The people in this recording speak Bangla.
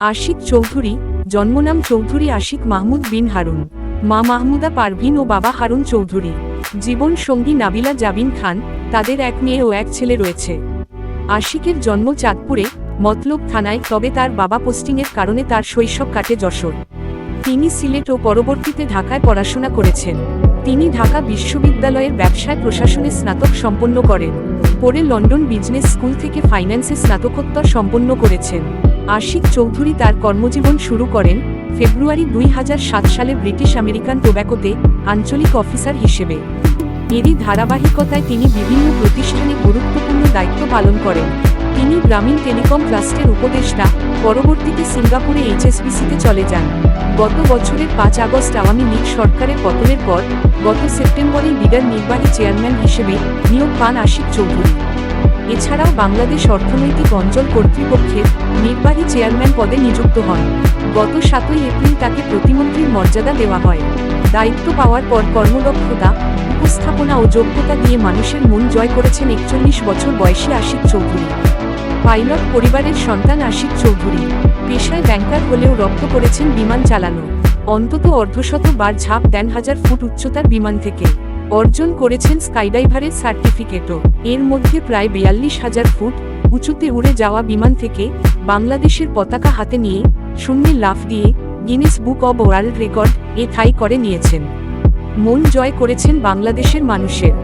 আশিক চৌধুরী, জন্মনাম চৌধুরী আশিক মাহমুদ বিন হারুন, মা মাহমুদা পারভিন ও বাবা হারুন চৌধুরী। জীবন সঙ্গী নাবিলা জাবিন খান, তাদের এক মেয়ে ও এক ছেলে রয়েছে। আশিকের জন্ম চাঁদপুরে, মতলব থানায়, তবে তার বাবা পোস্টিংয়ের কারণে তার শৈশব কাটে যশোর। তিনি সিলেট ও পরবর্তীতে ঢাকায় পড়াশোনা করেছেন। তিনি ঢাকা বিশ্ববিদ্যালয়ের ব্যবসায় প্রশাসনে স্নাতক সম্পন্ন করেন। পরে লন্ডন বিজনেস স্কুল থেকে ফাইন্যান্সে স্নাতকোত্তর সম্পন্ন করেছেন। আশিক চৌধুরী তার কর্মজীবন শুরু করেন ফেব্রুয়ারি দুই হাজার সাত সালে ব্রিটিশ আমেরিকান টোব্যাকোতে আঞ্চলিক অফিসার হিসেবে। এরই ধারাবাহিকতায় তিনি বিভিন্ন প্রতিষ্ঠানে গুরুত্বপূর্ণ দায়িত্ব পালন করেন। তিনি গ্রামীণ টেলিকম ট্রাস্টের উপদেষ্টা, পরবর্তীতে সিঙ্গাপুরে এইচএসবিসিতে চলে যান। গত বছরের পাঁচ আগস্ট আওয়ামী লীগ সরকারের পতনের পর গত সেপ্টেম্বরে লিডার নির্বাহী চেয়ারম্যান হিসেবে নিয়োগ পান আশিক চৌধুরী। এছাড়াও বাংলাদেশ অর্থনৈতিক অঞ্চল কর্তৃপক্ষের নির্বাহী চেয়ারম্যান পদে নিযুক্ত হন। গত সাতই এপ্রিল তাকে প্রতিমন্ত্রীর মর্যাদা দেওয়া হয়। দায়িত্ব পাওয়ার পর কর্মদক্ষতা, উপস্থাপনা ও যোগ্যতা দিয়ে মানুষের মন জয় করেছেন একচল্লিশ বছর বয়সী আশিক চৌধুরী। পাইলট পরিবারের সন্তান আশিক চৌধুরী। পেশায় ব্যাংকার হলেও রপ্ত করেছেন বিমান চালানো। অন্তত অর্ধশত বার ঝাঁপ দেন হাজার ফুট উচ্চতার বিমান থেকে। অর্জন করেছেন স্কাইডাইভারের সার্টিফিকেটও। এর মধ্যে প্রায় বিয়াল্লিশ হাজার ফুট উঁচুতে উড়ে যাওয়া বিমান থেকে বাংলাদেশের পতাকা হাতে নিয়ে শূন্যে লাফ দিয়ে Guinness book of world record এ থাই করে নিয়েছেন। মন জয় করেছেন বাংলাদেশের মানুষের।